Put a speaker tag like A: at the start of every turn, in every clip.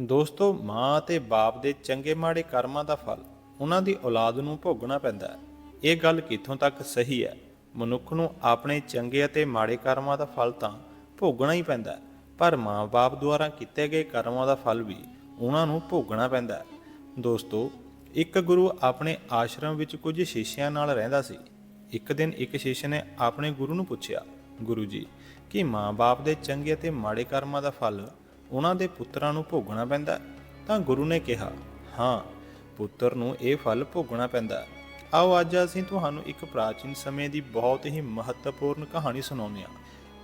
A: ਦੋਸਤੋ, ਮਾਂ ਅਤੇ ਬਾਪ ਦੇ ਚੰਗੇ ਮਾੜੇ ਕਰਮਾਂ ਦਾ ਫਲ, ਉਹਨਾਂ ਦੀ ਔਲਾਦ ਨੂੰ ਭੋਗਣਾ ਪੈਂਦਾ ਹੈ। ਇਹ ਗੱਲ ਕਿੱਥੋਂ ਤੱਕ ਸਹੀ ਹੈ? ਮਨੁੱਖ ਨੂੰ ਆਪਣੇ ਚੰਗੇ ਅਤੇ ਮਾੜੇ ਕਰਮਾਂ ਦਾ ਫਲ ਤਾਂ ਭੋਗਣਾ ਹੀ ਪੈਂਦਾ ਪਰ ਮਾਂ-ਬਾਪ ਦੁਆਰਾ ਕੀਤੇ ਗਏ ਕਰਮਾਂ ਦਾ ਫਲ ਵੀ ਉਹਨਾਂ ਨੂੰ ਭੋਗਣਾ ਪੈਂਦਾ ਹੈ। ਦੋਸਤੋ, ਇੱਕ ਗੁਰੂ ਆਪਣੇ ਆਸ਼ਰਮ ਵਿੱਚ ਕੁਝ ਸ਼ਿਸ਼ਿਆਂ ਨਾਲ ਰਹਿੰਦਾ ਸੀ। ਇੱਕ ਦਿਨ ਇੱਕ ਸ਼ਿਸ਼ ਨੇ ਆਪਣੇ ਗੁਰੂ ਨੂੰ ਪੁੱਛਿਆ, ਗੁਰੂ ਜੀ, ਕਿ ਮਾਂ-ਬਾਪ ਦੇ ਚੰਗੇ ਅਤੇ ਮਾੜੇ ਕਰਮਾਂ ਦਾ ਫਲ ਉਹਨਾਂ ਦੇ ਪੁੱਤਰਾਂ ਨੂੰ ਭੋਗਣਾ ਪੈਂਦਾ ਤਾਂ ਗੁਰੂ ਨੇ ਕਿਹਾ, ਹਾਂ, ਪੁੱਤਰ ਨੂੰ ਇਹ ਫਲ ਭੋਗਣਾ ਪੈਂਦਾ ਆਓ ਅੱਜ ਅਸੀਂ ਤੁਹਾਨੂੰ ਇੱਕ ਪ੍ਰਾਚੀਨ ਸਮੇਂ ਦੀ ਬਹੁਤ ਹੀ ਮਹੱਤਵਪੂਰਨ ਕਹਾਣੀ ਸੁਣਾਉਂਦੇ ਹਾਂ,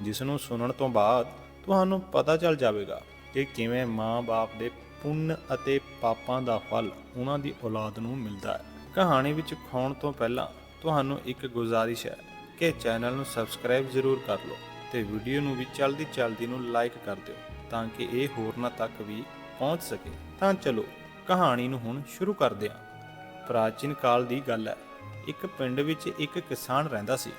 A: ਜਿਸ ਨੂੰ ਸੁਣਨ ਤੋਂ ਬਾਅਦ ਤੁਹਾਨੂੰ ਪਤਾ ਚੱਲ ਜਾਵੇਗਾ ਕਿ ਕਿਵੇਂ ਮਾਂ-ਬਾਪ ਦੇ ਪੁੰਨ ਅਤੇ ਪਾਪਾਂ ਦਾ ਫਲ ਉਹਨਾਂ ਦੀ ਔਲਾਦ ਨੂੰ ਮਿਲਦਾ ਹੈ। ਕਹਾਣੀ ਵਿੱਚ ਖਾਉਣ ਤੋਂ ਪਹਿਲਾਂ ਤੁਹਾਨੂੰ ਇੱਕ ਗੁਜ਼ਾਰਿਸ਼ ਹੈ ਕਿ ਚੈਨਲ ਨੂੰ ਸਬਸਕ੍ਰਾਈਬ ਜ਼ਰੂਰ ਕਰ ਲਓ ਤੇ ਵੀਡੀਓ ਨੂੰ ਵੀ ਚਲਦੀ ਚਲਦੀ ਨੂੰ ਲਾਈਕ ਕਰ ਦਿਓ। ਤਾਂ ਕਿ ਇਹ ਹੋਰਨਾਂ ਤੱਕ ਵੀ ਪਹੁੰਚ ਸਕੇ। ਤਾਂ ਚਲੋ, ਕਹਾਣੀ ਨੂੰ ਹੁਣ ਸ਼ੁਰੂ ਕਰਦੇ ਹਾਂ। ਪ੍ਰਾਚੀਨ ਕਾਲ ਦੀ ਗੱਲ ਹੈ, ਇੱਕ ਪਿੰਡ ਵਿੱਚ ਇੱਕ ਕਿਸਾਨ ਰਹਿੰਦਾ ਸੀ।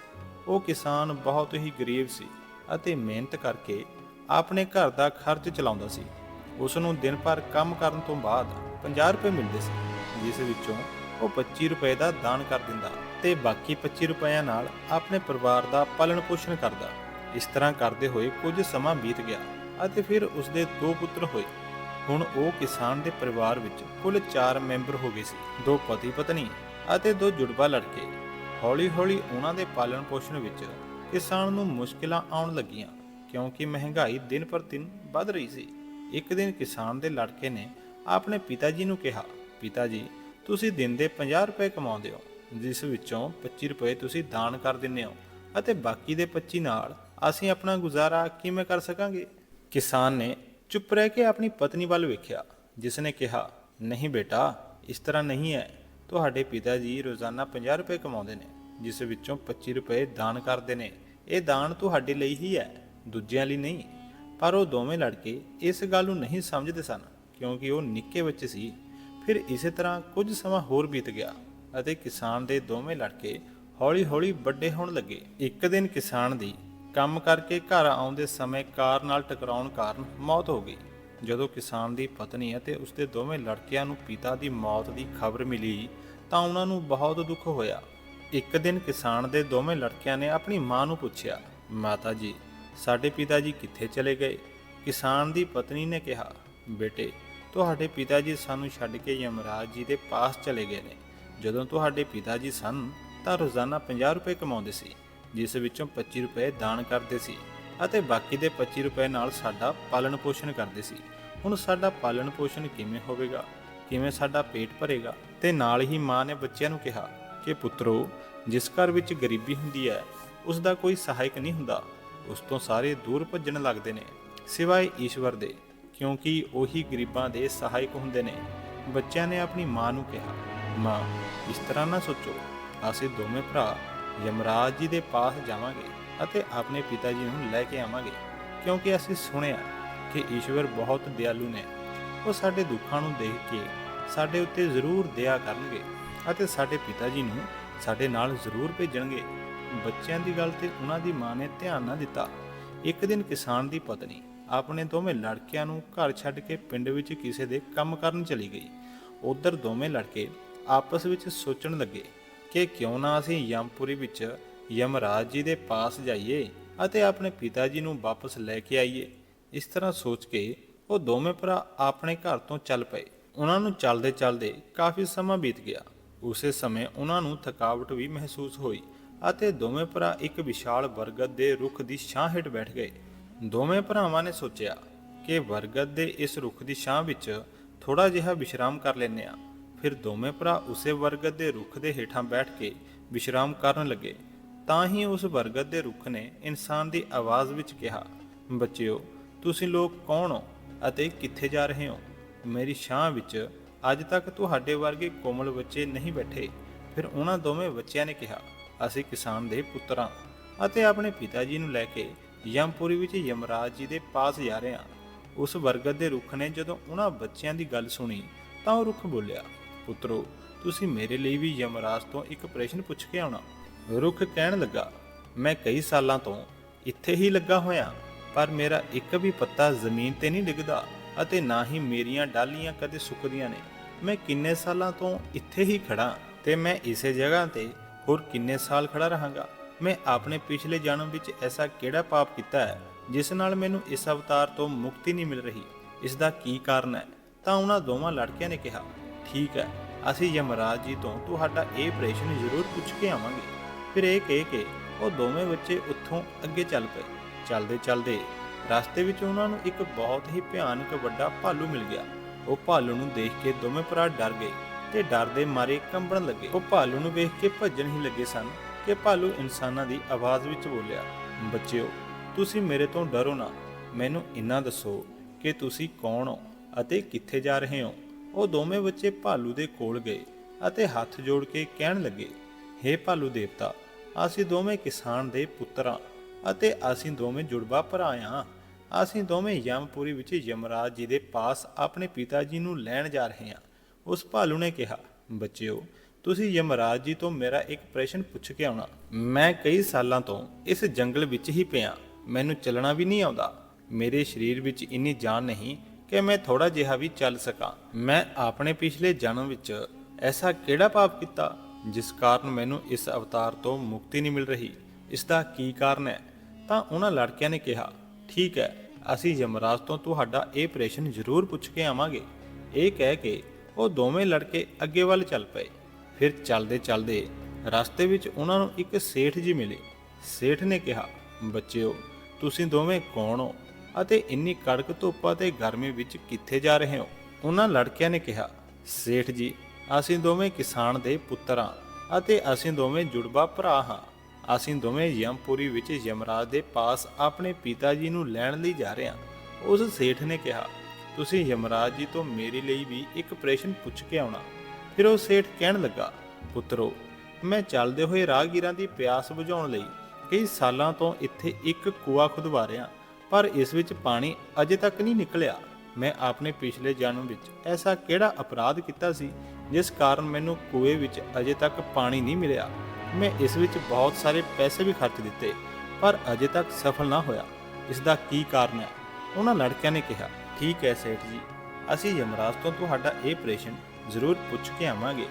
A: ਉਹ ਕਿਸਾਨ ਬਹੁਤ ਹੀ ਗਰੀਬ ਸੀ ਅਤੇ ਮਿਹਨਤ ਕਰਕੇ ਆਪਣੇ ਘਰ ਦਾ ਖਰਚ ਚਲਾਉਂਦਾ ਸੀ। ਉਸ ਨੂੰ ਦਿਨ ਭਰ ਕੰਮ ਕਰਨ ਤੋਂ ਬਾਅਦ 50 ਰੁਪਏ ਮਿਲਦੇ ਸੀ, ਜਿਸ ਵਿੱਚੋਂ ਉਹ 25 ਰੁਪਏ ਦਾ ਦਾਨ ਕਰ ਦਿੰਦਾ ਤੇ ਬਾਕੀ 25 ਰੁਪਇਆਂ ਨਾਲ ਆਪਣੇ ਪਰਿਵਾਰ ਦਾ ਪਾਲਣ ਪੋਸ਼ਣ ਕਰਦਾ। ਇਸ ਤਰ੍ਹਾਂ ਕਰਦੇ ਹੋਏ ਕੁਝ ਸਮਾਂ ਬੀਤ ਗਿਆ। ਅਤੇ ਫਿਰ ਉਸਦੇ ਦੋ ਪੁੱਤਰ ਹੋਏ। ਹੁਣ ਉਹ ਕਿਸਾਨ ਦੇ ਪਰਿਵਾਰ ਵਿੱਚ ਕੁੱਲ 4 ਮੈਂਬਰ ਹੋ ਗਏ ਸੀ। ਦੋ ਪਤੀ ਪਤਨੀ ਅਤੇ ਦੋ ਜੁੜਵਾ ਲੜਕੇ। ਹੌਲੀ-ਹੌਲੀ ਉਹਨਾਂ ਦੇ ਪਾਲਣ ਪੋਸ਼ਣ ਵਿੱਚ ਕਿਸਾਨ ਨੂੰ ਮੁਸ਼ਕਲਾਂ ਆਉਣ ਲੱਗੀਆਂ, ਕਿਉਂਕਿ ਮਹਿੰਗਾਈ ਦਿਨ ਪਰ ਦਿਨ ਵੱਧ ਰਹੀ ਸੀ। ਇੱਕ ਦਿਨ ਕਿਸਾਨ ਦੇ ਲੜਕੇ ਨੇ ਆਪਣੇ ਪਿਤਾ ਜੀ ਨੂੰ ਕਿਹਾ ਪਿਤਾ ਜੀ ਤੁਸੀਂ ਦਿਨ ਦੇ 50 ਰੁਪਏ ਕਮਾਉਂਦੇ ਹੋ, ਜਿਸ ਵਿੱਚੋਂ 25 ਰੁਪਏ ਤੁਸੀਂ ਦਾਨ ਕਰ ਦਿੰਦੇ ਹੋ, ਅਤੇ ਬਾਕੀ ਦੇ 25 ਨਾਲ ਅਸੀਂ ਆਪਣਾ ਗੁਜ਼ਾਰਾ ਕਿਵੇਂ ਕਰ ਸਕਾਂਗੇ? ਕਿਸਾਨ ਨੇ ਚੁੱਪ ਰਹਿ ਕੇ ਆਪਣੀ ਪਤਨੀ ਵੱਲ ਵੇਖਿਆ ਜਿਸ ਨੇ ਕਿਹਾ, ਨਹੀਂ ਬੇਟਾ, ਇਸ ਤਰ੍ਹਾਂ ਨਹੀਂ ਹੈ। ਤੁਹਾਡੇ ਪਿਤਾ ਜੀ ਰੋਜ਼ਾਨਾ 50 ਰੁਪਏ ਕਮਾਉਂਦੇ ਨੇ, ਜਿਸ ਵਿੱਚੋਂ 25 ਰੁਪਏ ਦਾਨ ਕਰਦੇ ਨੇ। ਇਹ ਦਾਨ ਤੁਹਾਡੇ ਲਈ ਹੀ ਹੈ, ਦੂਜਿਆਂ ਲਈ ਨਹੀਂ। ਪਰ ਉਹ ਦੋਵੇਂ ਲੜਕੇ ਇਸ ਗੱਲ ਨੂੰ ਨਹੀਂ ਸਮਝਦੇ ਸਨ, ਕਿਉਂਕਿ ਉਹ ਨਿੱਕੇ ਬੱਚੇ ਸੀ। ਫਿਰ ਇਸੇ ਤਰ੍ਹਾਂ ਕੁਝ ਸਮਾਂ ਹੋਰ ਬੀਤ ਗਿਆ ਅਤੇ ਕਿਸਾਨ ਦੇ ਦੋਵੇਂ ਲੜਕੇ ਹੌਲੀ-ਹੌਲੀ ਵੱਡੇ ਹੋਣ ਲੱਗੇ। ਇੱਕ ਦਿਨ ਕਿਸਾਨ ਦੀ ਕੰਮ ਕਰਕੇ ਘਰ ਆਉਂਦੇ ਸਮੇਂ ਕਾਰ ਨਾਲ ਟਕਰਾਉਣ ਕਾਰਨ ਮੌਤ ਹੋ ਗਈ। ਜਦੋਂ ਕਿਸਾਨ ਦੀ ਪਤਨੀ ਅਤੇ ਉਸਦੇ ਦੋਵੇਂ ਲੜਕਿਆਂ ਨੂੰ ਪਿਤਾ ਦੀ ਮੌਤ ਦੀ ਖਬਰ ਮਿਲੀ ਤਾਂ ਉਹਨਾਂ ਨੂੰ ਬਹੁਤ ਦੁੱਖ ਹੋਇਆ। ਇੱਕ ਦਿਨ ਕਿਸਾਨ ਦੇ ਦੋਵੇਂ ਲੜਕਿਆਂ ਨੇ ਆਪਣੀ ਮਾਂ ਨੂੰ ਪੁੱਛਿਆ, ਮਾਤਾ ਜੀ, ਸਾਡੇ ਪਿਤਾ ਜੀ ਕਿੱਥੇ ਚਲੇ ਗਏ? ਕਿਸਾਨ ਦੀ ਪਤਨੀ ਨੇ ਕਿਹਾ, ਬੇਟੇ, ਤੁਹਾਡੇ ਪਿਤਾ ਜੀ ਸਾਨੂੰ ਛੱਡ ਕੇ ਯਮਰਾਜ ਜੀ ਦੇ ਪਾਸ ਚਲੇ ਗਏ ਨੇ। ਜਦੋਂ ਤੁਹਾਡੇ ਪਿਤਾ ਜੀ ਸਨ ਤਾਂ ਰੋਜ਼ਾਨਾ 50 ਰੁਪਏ ਕਮਾਉਂਦੇ ਸੀ। ਜਿਸ ਵਿੱਚੋਂ 25 ਰੁਪਏ ਦਾਨ ਕਰਦੇ ਸੀ ਅਤੇ ਬਾਕੀ ਦੇ 25 ਰੁਪਏ ਨਾਲ ਸਾਡਾ ਪਾਲਣ ਪੋਸ਼ਣ ਕਰਦੇ ਸੀ। ਹੁਣ ਸਾਡਾ ਪਾਲਣ ਪੋਸ਼ਣ ਕਿਵੇਂ ਹੋਵੇਗਾ? ਕਿਵੇਂ ਸਾਡਾ ਪੇਟ ਭਰੇਗਾ? ਤੇ ਨਾਲ ਹੀ ਮਾਂ ਨੇ ਬੱਚਿਆਂ ਨੂੰ ਕਿਹਾ ਕਿ ਪੁੱਤਰੋ, ਜਿਸ ਘਰ ਵਿੱਚ ਗਰੀਬੀ ਹੁੰਦੀ ਹੈ, ਉਸ ਦਾ ਕੋਈ ਸਹਾਇਕ ਨਹੀਂ ਹੁੰਦਾ। ਉਸ ਤੋਂ ਸਾਰੇ ਦੂਰ ਭੱਜਣ ਲੱਗਦੇ ਨੇ, ਸਿਵਾਏ ਈਸ਼ਵਰ ਦੇ, ਕਿਉਂਕਿ ਉਹੀ ਗਰੀਬਾਂ ਦੇ ਸਹਾਇਕ ਹੁੰਦੇ ਨੇ। ਬੱਚਿਆਂ ਨੇ ਆਪਣੀ ਮਾਂ ਨੂੰ ਕਿਹਾ, ਮਾਂ, ਇਸ ਤਰ੍ਹਾਂ ਨਾ ਸੋਚੋ। ਅਸੀਂ ਦੋਵੇਂ ਭਰਾ ਯਮਰਾਜ ਜੀ ਦੇ ਪਾਸ ਜਾਵਾਂਗੇ ਅਤੇ ਆਪਣੇ ਪਿਤਾ ਜੀ ਨੂੰ ਲੈ ਕੇ ਆਵਾਂਗੇ, ਕਿਉਂਕਿ ਅਸੀਂ ਸੁਣਿਆ ਕਿ ਈਸ਼ਵਰ ਬਹੁਤ ਦਿਆਲੂ ਨੇ। ਉਹ ਸਾਡੇ ਦੁੱਖਾਂ ਨੂੰ ਦੇਖ ਕੇ ਸਾਡੇ ਉੱਤੇ ਜ਼ਰੂਰ ਦਇਆ ਕਰਨਗੇ ਅਤੇ ਸਾਡੇ ਪਿਤਾ ਜੀ ਨੂੰ ਸਾਡੇ ਨਾਲ ਜ਼ਰੂਰ ਭੇਜਣਗੇ। ਬੱਚਿਆਂ ਦੀ ਗੱਲ ਤੇ ਉਹਨਾਂ ਦੀ ਮਾਂ ਨੇ ਧਿਆਨ ਨਾ ਦਿੱਤਾ। ਇੱਕ ਦਿਨ ਕਿਸਾਨ ਦੀ ਪਤਨੀ ਆਪਣੇ ਦੋਵੇਂ ਲੜਕਿਆਂ ਨੂੰ ਘਰ ਛੱਡ ਕੇ ਪਿੰਡ ਵਿੱਚ ਕਿਸੇ ਦੇ ਕੰਮ ਕਰਨ ਚਲੀ ਗਈ। ਉਧਰ ਦੋਵੇਂ ਲੜਕੇ ਆਪਸ ਵਿੱਚ ਸੋਚਣ ਲੱਗੇ ਕਿ ਕਿਉਂ ਨਾ ਅਸੀਂ ਯਮਪੁਰੀ ਵਿੱਚ ਯਮਰਾਜ ਜੀ ਦੇ ਪਾਸ ਜਾਈਏ ਅਤੇ ਆਪਣੇ ਪਿਤਾ ਜੀ ਨੂੰ ਵਾਪਸ ਲੈ ਕੇ ਆਈਏ। ਇਸ ਤਰ੍ਹਾਂ ਸੋਚ ਕੇ ਉਹ ਦੋਵੇਂ ਭਰਾ ਆਪਣੇ ਘਰ ਤੋਂ ਚੱਲ ਪਏ। ਉਹਨਾਂ ਨੂੰ ਚੱਲਦੇ ਚੱਲਦੇ ਕਾਫੀ ਸਮਾਂ ਬੀਤ ਗਿਆ। ਉਸੇ ਸਮੇਂ ਉਹਨਾਂ ਨੂੰ ਥਕਾਵਟ ਵੀ ਮਹਿਸੂਸ ਹੋਈ ਅਤੇ ਦੋਵੇਂ ਭਰਾ ਇੱਕ ਵਿਸ਼ਾਲ ਬਰਗਦ ਦੇ ਰੁੱਖ ਦੀ ਛਾਂ ਹੇਠ ਬੈਠ ਗਏ। ਦੋਵੇਂ ਭਰਾਵਾਂ ਨੇ ਸੋਚਿਆ ਕਿ ਬਰਗਦ ਦੇ ਇਸ ਰੁੱਖ ਦੀ ਛਾਂ ਵਿੱਚ ਥੋੜਾ ਜਿਹਾ ਵਿਸ਼ਰਾਮ ਕਰ ਲੈਂਦੇ ਆ ਫਿਰ ਦੋਵੇਂ ਭਰਾ ਉਸੇ ਬਰਗਦ ਦੇ ਰੁੱਖ ਦੇ ਹੇਠਾਂ ਬੈਠ ਕੇ ਵਿਸ਼ਰਾਮ ਕਰਨ ਲੱਗੇ। ਤਾਂ ਹੀ ਉਸ ਬਰਗਦ ਦੇ ਰੁੱਖ ਨੇ ਇਨਸਾਨ ਦੀ ਆਵਾਜ਼ ਵਿੱਚ ਕਿਹਾ, ਬੱਚਿਓ, ਤੁਸੀਂ ਲੋਕ ਕੌਣ ਹੋ ਅਤੇ ਕਿੱਥੇ ਜਾ ਰਹੇ ਹੋ? ਮੇਰੀ ਛਾਂ ਵਿੱਚ ਅੱਜ ਤੱਕ ਤੁਹਾਡੇ ਵਰਗੇ ਕੋਮਲ ਬੱਚੇ ਨਹੀਂ ਬੈਠੇ। ਫਿਰ ਉਹਨਾਂ ਦੋਵੇਂ ਬੱਚਿਆਂ ਨੇ ਕਿਹਾ, ਅਸੀਂ ਕਿਸਾਨ ਦੇ ਪੁੱਤਰਾਂ ਅਤੇ ਆਪਣੇ ਪਿਤਾ ਜੀ ਨੂੰ ਲੈ ਕੇ ਯਮਪੁਰੀ ਵਿੱਚ ਯਮਰਾਜ ਜੀ ਦੇ ਪਾਸ ਜਾ ਰਹੇ ਹਾਂ ਉਸ ਬਰਗਦ ਦੇ ਰੁੱਖ ਨੇ ਜਦੋਂ ਉਹਨਾਂ ਬੱਚਿਆਂ ਦੀ ਗੱਲ ਸੁਣੀ, ਤਾਂ ਉਹ ਰੁੱਖ ਬੋਲਿਆ ਪੁੱਤਰੋ, ਤੁਸੀਂ ਮੇਰੇ ਲਈ ਵੀ ਯਮਰਾਜ ਤੋਂ ਇੱਕ ਪ੍ਰਸ਼ਨ ਪੁੱਛ ਕੇ ਆਉਣਾ। ਰੁੱਖ ਕਹਿਣ ਲੱਗਾ, ਮੈਂ ਕਈ ਸਾਲਾਂ ਤੋਂ ਇੱਥੇ ਹੀ ਲੱਗਾ ਹੋਇਆ, ਪਰ ਮੇਰਾ ਇੱਕ ਵੀ ਪੱਤਾ ਜ਼ਮੀਨ ਤੇ ਨਹੀਂ ਡਿੱਗਦਾ ਅਤੇ ਨਾ ਹੀ ਮੇਰੀਆਂ ਡਾਲੀਆਂ ਕਦੇ ਸੁੱਕਦੀਆਂ ਨੇ। ਮੈਂ ਕਿੰਨੇ ਸਾਲਾਂ ਤੋਂ ਇੱਥੇ ਹੀ ਖੜਾ ਤੇ ਮੈਂ ਇਸੇ ਜਗ੍ਹਾ ਤੇ ਹੋਰ ਕਿੰਨੇ ਸਾਲ ਖੜਾ ਰਹਾਂਗਾ? ਮੈਂ ਆਪਣੇ ਪਿਛਲੇ ਜਨਮ ਵਿੱਚ ਐਸਾ ਕਿਹੜਾ ਪਾਪ ਕੀਤਾ ਹੈ, ਜਿਸ ਨਾਲ ਮੈਨੂੰ ਇਸ ਅਵਤਾਰ ਤੋਂ ਮੁਕਤੀ ਨਹੀਂ ਮਿਲ ਰਹੀ? ਇਸ ਦਾ ਕੀ ਕਾਰਨ ਹੈ? ਤਾਂ ਉਹਨਾਂ ਦੋਵਾਂ ਲੜਕਿਆਂ ਨੇ ਕਿਹਾ ਠੀਕ ਹੈ। ਅਸੀਂ ਯਮਰਾਜ ਜੀ ਤੋਂ ਤੁਹਾਡਾ ਇਹ ਪ੍ਰਸ਼ਨ ਜ਼ਰੂਰ ਪੁੱਛ ਕੇ ਆਵਾਂਗੇ। ਫਿਰ ਇਹ ਕਹਿ ਕੇ ਉਹ ਦੋਵੇਂ ਬੱਚੇ ਉੱਥੋਂ ਅੱਗੇ ਚੱਲ ਪਏ। ਚੱਲਦੇ ਚੱਲਦੇ ਰਸਤੇ ਵਿੱਚ ਉਹਨਾਂ ਨੂੰ ਇੱਕ ਬਹੁਤ ਹੀ ਭਿਆਨਕ ਵੱਡਾ ਭਾਲੂ ਮਿਲ ਗਿਆ। ਉਹ ਭਾਲੂ ਨੂੰ ਦੇਖ ਕੇ ਦੋਵੇਂ ਭਰਾ ਡਰ ਗਏ ਤੇ ਡਰ ਦੇ ਮਾਰੇ ਕੰਬਣ ਲੱਗੇ। ਉਹ ਭਾਲੂ ਨੂੰ ਵੇਖ ਕੇ ਭੱਜਣ ਹੀ ਲੱਗੇ ਸਨ ਕਿ ਭਾਲੂ ਇਨਸਾਨਾਂ ਦੀ ਆਵਾਜ਼ ਵਿੱਚ ਬੋਲਿਆ, ਬੱਚਿਓ, ਤੁਸੀਂ ਮੇਰੇ ਤੋਂ ਡਰੋ ਨਾ। ਮੈਨੂੰ ਇੰਨਾ ਦੱਸੋ ਕਿ ਤੁਸੀਂ ਕੌਣ ਹੋ ਅਤੇ ਕਿੱਥੇ ਜਾ ਰਹੇ ਹੋ? ਉਹ ਦੋਵੇਂ ਬੱਚੇ ਭਾਲੂ ਦੇ ਕੋਲ ਗਏ ਅਤੇ ਹੱਥ ਜੋੜ ਕੇ ਕਹਿਣ ਲੱਗੇ, ਹੇ ਭਾਲੂ ਦੇਵਤਾ, ਅਸੀਂ ਦੋਵੇਂ ਕਿਸਾਨ ਦੇ ਪੁੱਤਰਾਂ ਅਤੇ ਅਸੀਂ ਦੋਵੇਂ ਜੁੜਵਾ ਭਰਾ ਹਾਂ ਅਸੀਂ ਦੋਵੇਂ ਯਮਪੁਰੀ ਵਿੱਚ ਯਮਰਾਜ ਜੀ ਦੇ ਪਾਸ ਆਪਣੇ ਪਿਤਾ ਜੀ ਨੂੰ ਲੈਣ ਜਾ ਰਹੇ ਹਾਂ ਉਸ ਭਾਲੂ ਨੇ ਕਿਹਾ, ਬੱਚਿਓ, ਤੁਸੀਂ ਯਮਰਾਜ ਜੀ ਤੋਂ ਮੇਰਾ ਇੱਕ ਪ੍ਰਸ਼ਨ ਪੁੱਛ ਕੇ ਆਉਣਾ। ਮੈਂ ਕਈ ਸਾਲਾਂ ਤੋਂ ਇਸ ਜੰਗਲ ਵਿੱਚ ਹੀ ਪਿਆ। ਮੈਨੂੰ ਚੱਲਣਾ ਵੀ ਨਹੀਂ ਆਉਂਦਾ। ਮੇਰੇ ਸਰੀਰ ਵਿੱਚ ਇੰਨੀ ਜਾਨ ਨਹੀਂ ਕਿ ਮੈਂ ਥੋੜਾ ਜਿਹਾ ਵੀ ਚੱਲ ਸਕਾਂ। ਮੈਂ ਆਪਣੇ ਪਿਛਲੇ ਜਨਮ ਵਿੱਚ ਐਸਾ ਕਿਹੜਾ ਪਾਪ ਕੀਤਾ, ਜਿਸ ਕਾਰਨ ਮੈਨੂੰ ਇਸ ਅਵਤਾਰ ਤੋਂ ਮੁਕਤੀ ਨਹੀਂ ਮਿਲ ਰਹੀ? ਇਸ ਦਾ ਕੀ ਕਾਰਨ ਹੈ? ਤਾਂ ਉਹਨਾਂ ਲੜਕਿਆਂ ਨੇ ਕਿਹਾ, ਠੀਕ ਹੈ, ਅਸੀਂ ਯਮਰਾਜ ਤੋਂ ਤੁਹਾਡਾ ਇਹ ਪ੍ਰਸ਼ਨ ਜ਼ਰੂਰ ਪੁੱਛ ਕੇ ਆਵਾਂਗੇ। ਇਹ ਕਹਿ ਕੇ ਉਹ ਦੋਵੇਂ ਲੜਕੇ ਅੱਗੇ ਵੱਲ ਚੱਲ ਪਏ। ਫਿਰ ਚੱਲਦੇ ਚੱਲਦੇ ਰਸਤੇ ਵਿੱਚ ਉਹਨਾਂ ਨੂੰ ਇੱਕ ਸੇਠ ਜੀ ਮਿਲੇ। ਸੇਠ ਨੇ ਕਿਹਾ, ਬੱਚਿਓ, ਤੁਸੀਂ ਦੋਵੇਂ ਕੌਣ ਹੋ? ਅਤੇ ਇੰਨੀ ਕੜਕ ਧੁੱਪ ਅਤੇ ਗਰਮੀ ਵਿੱਚ ਕਿੱਥੇ ਜਾ ਰਹੇ ਹੋ? ਉਹਨਾਂ ਲੜਕਿਆਂ ਨੇ ਕਿਹਾ, ਸੇਠ ਜੀ, ਅਸੀਂ ਦੋਵੇਂ ਕਿਸਾਨ ਦੇ ਪੁੱਤਰ ਹਾਂ ਅਤੇ ਅਸੀਂ ਦੋਵੇਂ ਜੁੜਵਾ ਭਰਾ ਹਾਂ। ਅਸੀਂ ਦੋਵੇਂ ਯਮਪੁਰੀ ਵਿੱਚ ਯਮਰਾਜ ਦੇ ਪਾਸ ਆਪਣੇ ਪਿਤਾ ਜੀ ਨੂੰ ਲੈਣ ਲਈ ਜਾ ਰਹੇ ਹਾਂ। ਉਸ ਸੇਠ ਨੇ ਕਿਹਾ, ਤੁਸੀਂ ਯਮਰਾਜ ਜੀ ਤੋਂ ਮੇਰੇ ਲਈ ਵੀ ਇੱਕ ਪ੍ਰਸ਼ਨ ਪੁੱਛ ਕੇ ਆਉਣਾ। ਫਿਰ ਉਹ ਸੇਠ ਕਹਿਣ ਲੱਗਾ, ਪੁੱਤਰੋ, ਮੈਂ ਚੱਲਦੇ ਹੋਏ ਰਾਹਗੀਰਾਂ ਦੀ ਪਿਆਸ ਬੁਝਾਉਣ ਲਈ ਕਈ ਸਾਲਾਂ ਤੋਂ ਇੱਥੇ ਇੱਕ ਕੂਆ ਖੁਦਵਾ ਰਿਹਾ ਪਰ ਇਸ ਵਿੱਚ ਪਾਣੀ ਅਜੇ ਤੱਕ ਨਹੀਂ ਨਿਕਲਿਆ। ਮੈਂ ਆਪਣੇ ਪਿਛਲੇ ਜਨਮ ਵਿੱਚ ਐਸਾ ਕਿਹੜਾ ਅਪਰਾਧ ਕੀਤਾ ਸੀ, ਜਿਸ ਕਾਰਨ ਮੈਨੂੰ ਕੂਏ ਵਿੱਚ ਅਜੇ ਤੱਕ ਪਾਣੀ ਨਹੀਂ ਮਿਲਿਆ। ਮੈਂ ਇਸ ਵਿੱਚ ਬਹੁਤ ਸਾਰੇ ਪੈਸੇ ਵੀ ਖਰਚ ਦਿੱਤੇ, ਪਰ ਅਜੇ ਤੱਕ ਸਫਲ ਨਾ ਹੋਇਆ। ਇਸ ਦਾ ਕੀ ਕਾਰਨ ਹੈ? ਉਹਨਾਂ ਲੜਕਿਆਂ ਨੇ ਕਿਹਾ, ਠੀਕ ਹੈ, ਸੇਠ ਜੀ, ਅਸੀਂ ਯਮਰਾਜ ਤੋਂ ਤੁਹਾਡਾ ਇਹ ਪ੍ਰਸ਼ਨ ਜ਼ਰੂਰ ਪੁੱਛ ਕੇ ਆਵਾਂਗੇ।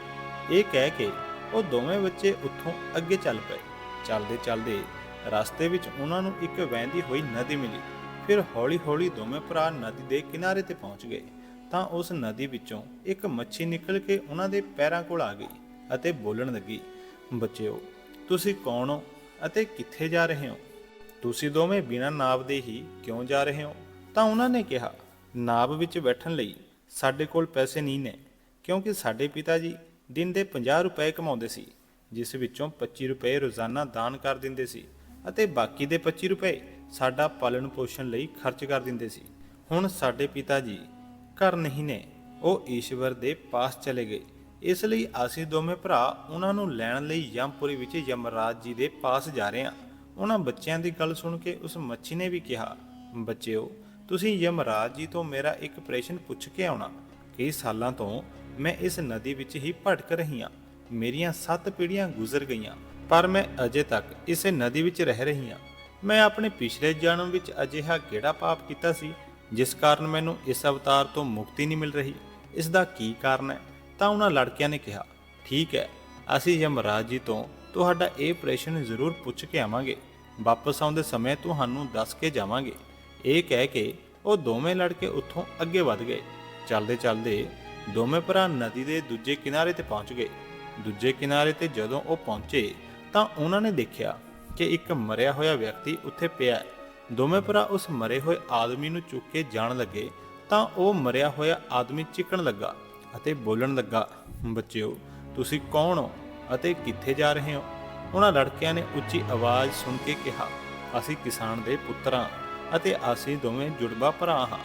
A: ਇਹ ਕਹਿ ਕੇ ਉਹ ਦੋਵੇਂ ਬੱਚੇ ਉੱਥੋਂ ਅੱਗੇ ਚੱਲ ਪਏ। ਚੱਲਦੇ ਚੱਲਦੇ ਰਸਤੇ ਵਿੱਚ ਉਹਨਾਂ ਨੂੰ ਇੱਕ ਵਹਿੰਦੀ ਹੋਈ ਨਦੀ ਮਿਲੀ। ਫਿਰ ਹੌਲੀ-ਹੌਲੀ ਦੋਵੇਂ ਭਰਾ ਨਦੀ ਦੇ ਕਿਨਾਰੇ ਤੇ ਪਹੁੰਚ ਗਏ। ਤਾਂ ਉਸ ਨਦੀ ਵਿੱਚੋਂ ਇੱਕ ਮੱਛੀ ਨਿਕਲ ਕੇ ਉਹਨਾਂ ਦੇ ਪੈਰਾਂ ਕੋਲ ਆ ਗਈ ਅਤੇ ਬੋਲਣ ਲੱਗੀ, ਬੱਚਿਓ, ਤੁਸੀਂ ਕੌਣ ਹੋ ਅਤੇ ਕਿੱਥੇ ਜਾ ਰਹੇ ਹੋ? ਤੁਸੀਂ ਦੋਵੇਂ ਬਿਨਾਂ ਨਾਵ ਦੇ ਹੀ ਕਿਉਂ ਜਾ ਰਹੇ ਹੋ? ਤਾਂ ਉਹਨਾਂ ਨੇ ਕਿਹਾ, ਨਾਵ ਵਿੱਚ ਬੈਠਣ ਲਈ ਸਾਡੇ ਕੋਲ ਪੈਸੇ ਨਹੀਂ ਨੇ, ਕਿਉਂਕਿ ਸਾਡੇ ਪਿਤਾ ਜੀ ਦਿਨ ਦੇ 50 ਰੁਪਏ ਕਮਾਉਂਦੇ ਸੀ, ਜਿਸ ਵਿੱਚੋਂ 25 ਰੁਪਏ ਰੋਜ਼ਾਨਾ ਦਾਨ ਕਰ ਦਿੰਦੇ ਸੀ। ਅਤੇ ਬਾਕੀ ਦੇ 25 ਰੁਪਏ ਸਾਡਾ ਪਾਲਣ ਪੋਸ਼ਣ ਲਈ ਖਰਚ ਕਰ ਦਿੰਦੇ ਸੀ। ਹੁਣ ਸਾਡੇ ਪਿਤਾ ਜੀ ਘਰ ਨਹੀਂ ਨੇ, ਉਹ ਈਸ਼ਵਰ ਦੇ ਪਾਸ ਚਲੇ ਗਏ। ਇਸ ਲਈ ਅਸੀਂ ਦੋਵੇਂ ਭਰਾ ਉਹਨਾਂ ਨੂੰ ਲੈਣ ਲਈ ਯਮਪੁਰੀ ਵਿੱਚ ਯਮਰਾਜ ਜੀ ਦੇ ਪਾਸ ਜਾ ਰਹੇ ਹਾਂ। ਉਹਨਾਂ ਬੱਚਿਆਂ ਦੀ ਗੱਲ ਸੁਣ ਕੇ ਉਸ ਮੱਛੀ ਨੇ ਵੀ ਕਿਹਾ, ਬੱਚਿਓ, ਤੁਸੀਂ ਯਮਰਾਜ ਜੀ ਤੋਂ ਮੇਰਾ ਇੱਕ ਪ੍ਰਸ਼ਨ ਪੁੱਛ ਕੇ ਆਉਣਾ। ਕਈ ਸਾਲਾਂ ਤੋਂ ਮੈਂ ਇਸ ਨਦੀ ਵਿੱਚ ਹੀ ਭਟਕ ਰਹੀ ਹਾਂ। ਮੇਰੀਆਂ ਸੱਤ ਪੀੜ੍ਹੀਆਂ ਗੁਜ਼ਰ ਗਈਆਂ। ਪਰ ਮੈਂ ਅਜੇ ਤੱਕ ਇਸੇ ਨਦੀ ਵਿੱਚ ਰਹਿ ਰਹੀ ਹਾਂ। ਮੈਂ ਆਪਣੇ ਪਿਛਲੇ ਜਨਮ ਵਿੱਚ ਅਜਿਹਾ ਕਿਹੜਾ ਪਾਪ ਕੀਤਾ ਸੀ, ਜਿਸ ਕਾਰਨ ਮੈਨੂੰ ਇਸ ਅਵਤਾਰ ਤੋਂ ਮੁਕਤੀ ਨਹੀਂ ਮਿਲ ਰਹੀ? ਇਸ ਦਾ ਕੀ ਕਾਰਨ ਹੈ? ਤਾਂ ਉਹਨਾਂ ਲੜਕਿਆਂ ਨੇ ਕਿਹਾ, ਠੀਕ ਹੈ, ਅਸੀਂ ਯਮਰਾਜ ਜੀ ਤੋਂ ਤੁਹਾਡਾ ਇਹ ਪ੍ਰਸ਼ਨ ਜ਼ਰੂਰ ਪੁੱਛ ਕੇ ਆਵਾਂਗੇ। ਵਾਪਸ ਆਉਂਦੇ ਸਮੇਂ ਤੁਹਾਨੂੰ ਦੱਸ ਕੇ ਜਾਵਾਂਗੇ। ਇਹ ਕਹਿ ਕੇ ਉਹ ਦੋਵੇਂ ਲੜਕੇ ਉੱਥੋਂ ਅੱਗੇ ਵਧ ਗਏ। ਚੱਲਦੇ ਚੱਲਦੇ ਦੋਵੇਂ ਭਰਾ ਨਦੀ ਦੇ ਦੂਜੇ ਕਿਨਾਰੇ ਤੇ ਪਹੁੰਚ ਗਏ। ਦੂਜੇ ਕਿਨਾਰੇ ਤੇ ਜਦੋਂ ਉਹ ਪਹੁੰਚੇ ਤਾਂ ਉਹਨਾਂ ਨੇ ਦੇਖਿਆ ਕਿ ਇੱਕ ਮਰਿਆ ਹੋਇਆ ਵਿਅਕਤੀ ਉੱਥੇ ਪਿਆ ਹੈ। ਦੋਵੇਂ ਭਰਾ ਉਸ ਮਰੇ ਹੋਏ ਆਦਮੀ ਨੂੰ ਚੁੱਕ ਕੇ ਜਾਣ ਲੱਗੇ ਤਾਂ ਉਹ ਮਰਿਆ ਹੋਇਆ ਆਦਮੀ ਚਿਕਣ ਲੱਗਾ ਅਤੇ ਬੋਲਣ ਲੱਗਾ, ਬੱਚਿਓ, ਤੁਸੀਂ ਕੌਣ ਹੋ ਅਤੇ ਕਿੱਥੇ ਜਾ ਰਹੇ ਹੋ? ਉਹਨਾਂ ਲੜਕਿਆਂ ਨੇ ਉੱਚੀ ਆਵਾਜ਼ ਸੁਣ ਕੇ ਕਿਹਾ, ਅਸੀਂ ਕਿਸਾਨ ਦੇ ਪੁੱਤਰਾਂ ਅਤੇ ਅਸੀਂ ਦੋਵੇਂ ਜੁੜਵਾ ਭਰਾ ਹਾਂ।